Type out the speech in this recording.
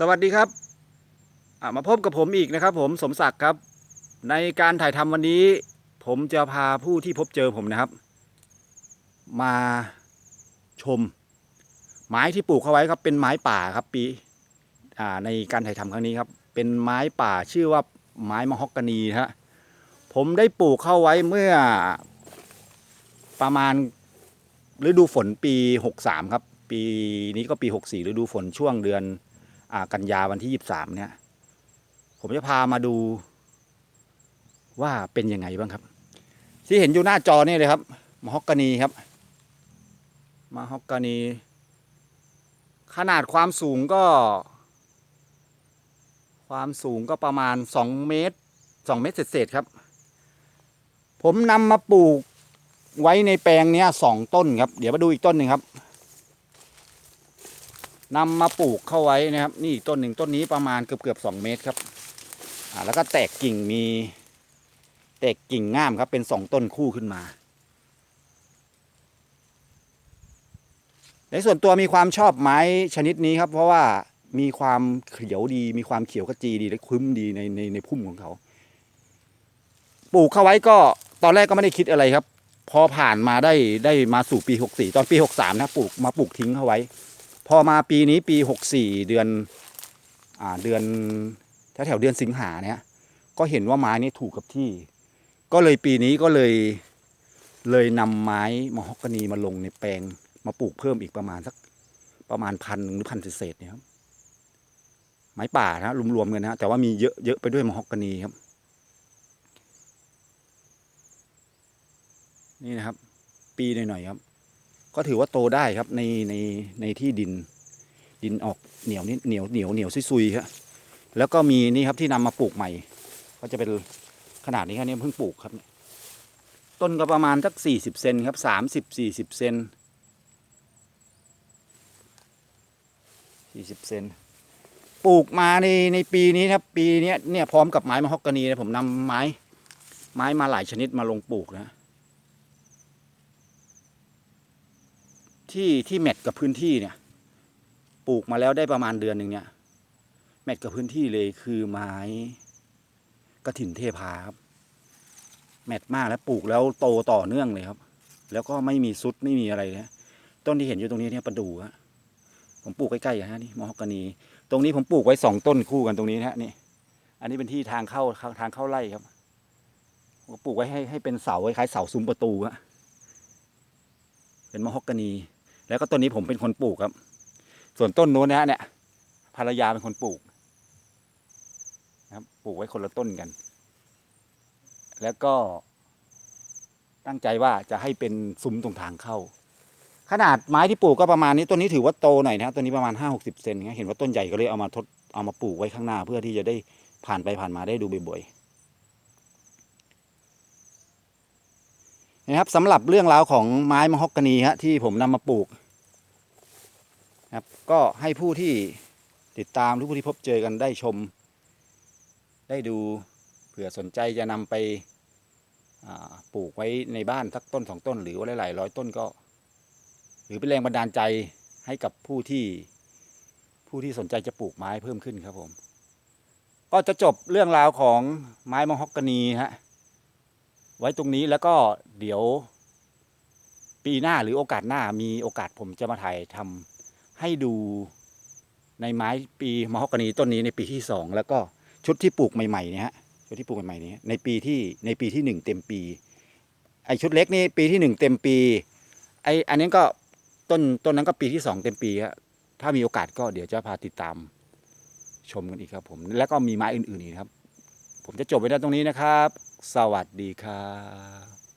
สวัสดีครับมาพบกับผมอีกนะครับ ผมสมศักดิ์ครับ ในการถ่ายทำวันนี้ ผมจะพาผู้ที่พบเจอผมนะครับ มาชม ไม้ที่ปลูกเข้าไว้ครับ เป็นไม้ป่าครับ ปีในการถ่ายทำครั้งนี้ครับ เป็นไม้ป่าชื่อว่าไม้มะฮอกกานีนะฮะผมได้ปลูกเข้าไว้เมื่อประมาณฤดูฝนปี 63 ครับ ปีนี้ก็ปี 64ฤดูฝนช่วงเดือน กันยาวันที่ยี่สามเนี่ย ผมจะพามาดูว่าเป็นยังไงบ้างครับ ที่เห็นอยู่หน้าจอนี่เลยครับมะฮอกกานีครับมะฮอกกานี ขนาดความสูงก็ ความสูงก็ประมาณสองเมตรสองเมตรเศษครับ ผมนำมาปลูกไว้ในแปลงเนี้ยสองต้นครับ เดี๋ยวมาดูอีกต้นหนึ่งครับ นำมาปลูกเข้าไว้นะครับ นี่ต้นหนึ่งต้นนี้ประมาณเกือบเกือบสองเมตรครับอ่าแล้วก็แตกกิ่งมีแตกกิ่งง่ามครับเป็นสองต้นคู่ขึ้นมาในส่วนตัวมีความชอบไม้ชนิดนี้ครับ เพราะว่ามีความเขียวดีมีความเขียวขจีดีและคุ้มดีในในในพุ่มของเขา ปลูกเข้าไว้ก็ตอนแรกก็ไม่ได้คิดอะไรครับ พอผ่านมาได้ได้มาสู่ปี 64 ตอนปี 63 นะปลูกมาปลูกทิ้งเข้าไว้ พอมาปีนี้ปี 64 เดือนอ่าเดือนแถวแถวเดือนสิงหาเนี่ยก็เห็นว่าไม้นี่ถูกกับที่ ก็เลยปีนี้ก็เลยเลยนำไม้มะฮอกกานีมาลงในแปลงมาปลูกเพิ่มอีกประมาณสักประมาณพันหนึ่งหรือพันเศษเนี่ยครับไม้ป่านะรวมๆกันนะแต่ว่ามีเยอะเยอะไปด้วยมะฮอกกานีครับ นี่นะครับ ปีหน่อยๆครับ ก็ถือว่าโตได้ครับในในในที่ดินดินออกเหนียวนิดเหนียวเหนียวเหนียวซุยๆครับแล้วก็มีนี่ครับที่นำมาปลูกใหม่ ก็จะเป็นขนาดนี้ครับนี่เพิ่งปลูกครับ ต้นก็ประมาณสักสี่สิบเซนครับสามสิบสี่สิบเซนสี่สิบเซนปลูกมาในในปีนี้ครับปีนี้เนี่ยพร้อมกับไม้มะฮอกกานีนะผมนำไม้ไม้มาหลายชนิดมาลงปลูกนะ ที่ที่แมทกับพื้นที่เนี่ย ปลูกมาแล้วได้ประมาณเดือนหนึ่งเนี่ย แมทกับพื้นที่เลยคือไม้กระถิ่นเทพาครับ แมทมากแล้วปลูกแล้วโตต่อเนื่องเลยครับ แล้วก็ไม่มีซุดไม่มีอะไรนะต้นที่เห็นอยู่ตรงนี้เนี่ยประดู่ฮะผมปลูกใกล้ๆอะฮะนี่มอฮอกกานี ตรงนี้ผมปลูกไว้สองต้นคู่กันตรงนี้นะฮะนี่ อันนี้เป็นที่ทางเข้าทางเข้าไร่ครับผมปลูกไว้ให้ให้เป็นเสาคล้ายๆเสาซุ้มประตูฮะเป็นมอฮอกกานี แล้วก็ต้นนี้ผมเป็นคนปลูกครับ ส่วนต้นโน้นนะฮะเนี่ยภรรยาเป็นคนปลูกนะครับปลูกไว้คนละต้นกัน แล้วก็ ตั้งใจว่าจะให้เป็นซุ้มตรงทางเข้า ขนาดไม้ที่ปลูกก็ประมาณนี้ต้นนี้ถือว่าโตหน่อยนะต้นนี้ประมาณห้าหกสิบเซนนะเห็นว่าต้นใหญ่ก็เลยเอามาทดเอามาปลูกไว้ข้างหน้า เพื่อที่จะได้ผ่านไปผ่านมาได้ดูบ่อยๆนะครับสำหรับเรื่องราวของไม้มะฮอกกานีฮะที่ผมนำมาปลูก ครับ ก็ให้ผู้ที่ติดตามหรือผู้ที่พบเจอกันได้ชม ได้ดูเผื่อสนใจจะนำไปปลูกไว้ในบ้านสักต้นสองต้น หรือว่าหลายร้อยต้นก็ หรือเป็นแรงบันดาลใจให้กับผู้ที่ผู้ที่สนใจจะปลูกไม้เพิ่มขึ้นครับผม ก็จะจบเรื่องราวของไม้มะฮอกกานีฮะไว้ตรงนี้แล้วก็เดี๋ยวปีหน้าหรือโอกาสหน้ามีโอกาสผมจะมาถ่ายทำ ให้ดูในไม้ปีมะฮอกกานีต้นนี้ในปีที่สองแล้วก็ชุดที่ปลูกใหม่ๆเนี่ยฮะชุดที่ปลูกใหม่ๆนี้ในปีที่ในปีที่หนึ่งเต็มปีไอชุดเล็กนี่ปีที่หนึ่งเต็มปีไออันนี้ก็ต้นต้นนั้นก็ปีที่สองเต็มปีฮะถ้ามีโอกาสก็เดี๋ยวจะพาติดตามชมกันอีกครับผมแล้วก็มีไม้อื่นๆอีกครับ ผมจะจบไว้ได้ตรงนี้นะครับ สวัสดีครับ